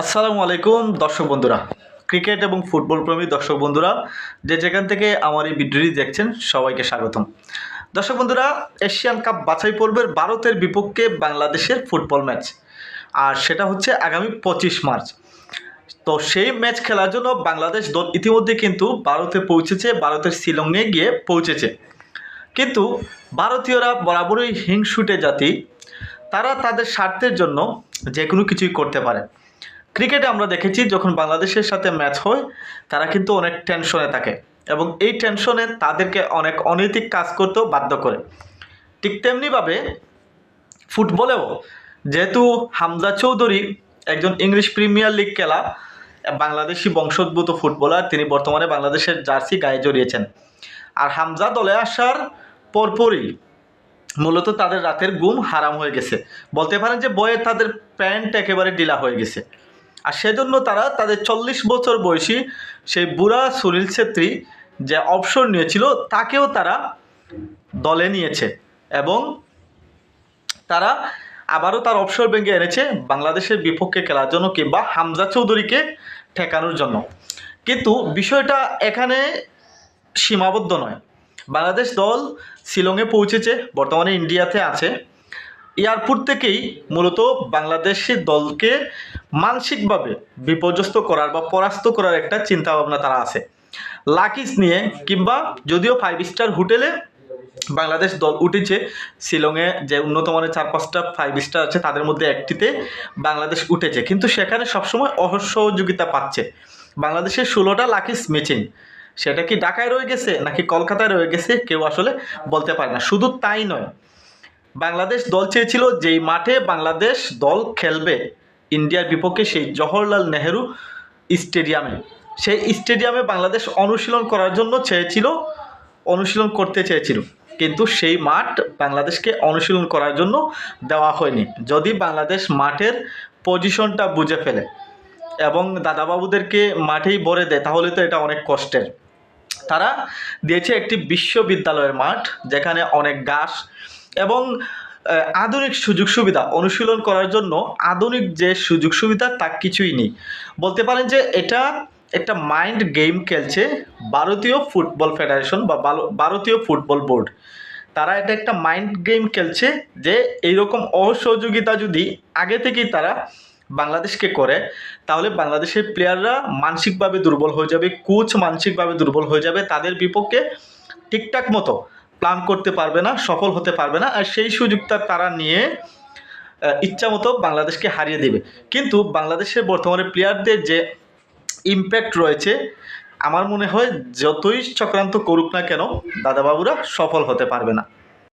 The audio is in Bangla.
আসসালামু আলাইকুম, দর্শক বন্ধুরা। ক্রিকেট এবং ফুটবল প্রেমী দর্শক বন্ধুরা, যে যেখান থেকে আমার এই ভিডিওটি দেখছেন, সবাইকে স্বাগতম। দর্শক বন্ধুরা, এশিয়ান কাপ বাছাই পর্বের ভারতের বিপক্ষে বাংলাদেশের ফুটবল ম্যাচ। আর সেটা হচ্ছে আগামী পঁচিশ মার্চ। তো সেই ম্যাচ খেলার জন্য বাংলাদেশ দল ইতিমধ্যে কিন্তু ভারতে পৌঁছেছে, ভারতের শিলংয়ে গিয়ে পৌঁছেছে। কিন্তু ভারতীয়রা বরাবরই হিংসুটে জাতি, তারা তাদের স্বার্থের জন্য যে কোনো কিছুই করতে পারে। ক্রিকেটে আমরা দেখেছি যখন বাংলাদেশের সাথে ম্যাচ হয়, তারা কিন্তু অনেক টেনশনে থাকে এবং এই টেনশনে তাদেরকে অনেক অনৈতিক কাজ করতেও বাধ্য করে। ঠিক তেমনিভাবে ফুটবলেও যেহেতু হামজা চৌধুরী একজন ইংলিশ প্রিমিয়ার লিগ খেলা, বাংলাদেশি বংশোদ্ভূত ফুটবলার, তিনি বর্তমানে বাংলাদেশের জার্সি গায়ে জড়িয়েছেন। আর হামজা দলে আসার পরপরই মূলত তাদের রাতের ঘুম হারাম হয়ে গেছে। বলতে পারেন যে বয়ে তাদের প্যান্ট একেবারে ডিলা হয়ে গেছে। আর সেজন্য তারা তাদের চল্লিশ বছর বয়সী সেই বুড়া সুনীল ছেত্রী যে অবসর নিয়েছিল, তাকেও তারা দলে নিয়েছে এবং তারা আবারও তার অবসর ভেঙে এনেছে বাংলাদেশের বিপক্ষে খেলার জন্য কিংবা হামজা চৌধুরীকে ঠেকানোর জন্য। কিন্তু বিষয়টা এখানে সীমাবদ্ধ নয়। বাংলাদেশ দল শিলংয়ে পৌঁছেছে, বর্তমানে ইন্ডিয়াতে আছে। এয়ারপোর্ট থেকেই মূলত বাংলাদেশের দলকে মানসিকভাবে বিপর্যস্ত করার বা পরাস্ত করার একটা চিন্তাভাবনা তারা আছে। লাকিস নিয়ে কিংবা যদিও ফাইভ স্টার হোটেলে বাংলাদেশ দল উঠেছে, শিলংয়ে যে উন্নত মানের চার, পাঁচটা ফাইভ স্টার আছে, তাদের মধ্যে একটিতে বাংলাদেশ উঠেছে। কিন্তু সেখানে সবসময় অসহযোগিতা পাচ্ছে। বাংলাদেশের ষোলোটা লাকিস মেচিং, সেটা কি ঢাকায় রয়ে গেছে নাকি কলকাতায় রয়ে গেছে কেউ আসলে বলতে পারে না। শুধু তাই নয়, বাংলাদেশ দল চেয়েছিল যেই মাঠে বাংলাদেশ দল খেলবে ইন্ডিয়ার বিপক্ষে সেই জওহরলাল নেহেরু স্টেডিয়ামে। সেই স্টেডিয়ামে বাংলাদেশ অনুশীলন করার জন্য চেয়েছিল, অনুশীলন করতে চেয়েছিল। কিন্তু সেই মাঠ বাংলাদেশকে অনুশীলন করার জন্য দেওয়া হয়নি। যদি বাংলাদেশ মাঠের পজিশনটা বুঝে ফেলে এবং দাদাবাবুদেরকে মাঠেই ভরে দেয়, তাহলে তো এটা অনেক কষ্টের। তারা দিয়েছে একটি বিশ্ববিদ্যালয়ের মাঠ, যেখানে অনেক ঘাস এবং আধুনিক সুযোগ সুবিধা অনুশীলন করার জন্য আধুনিক যে সুযোগ সুবিধা তা কিছুই নেই। বলতে পারেন যে এটা একটা মাইন্ড গেম খেলছে ভারতীয় ফুটবল ফেডারেশন বা ভারতীয় ফুটবল বোর্ড তারা এটা একটা মাইন্ড গেম খেলছে যে এইরকম অসহযোগিতা যদি আগে থেকেই তারা বাংলাদেশকে করে, তাহলে বাংলাদেশের প্লেয়াররা মানসিকভাবে দুর্বল হয়ে যাবে কোচ মানসিকভাবে দুর্বল হয়ে যাবে, তাদের বিপক্ষে ঠিকঠাক মতো প্ল্যান করতে পারবে না, সফল হতে পারবে না, আর সেই সুযোগটা তারা নিয়ে ইচ্ছা মতো বাংলাদেশকে হারিয়ে দেবে। কিন্তু বাংলাদেশের বর্তমানে প্লেয়ারদের যে ইম্প্যাক্ট রয়েছে, আমার মনে হয় যতই চক্রান্ত করুক না কেন, দাদাবাবুরা সফল হতে পারবে না।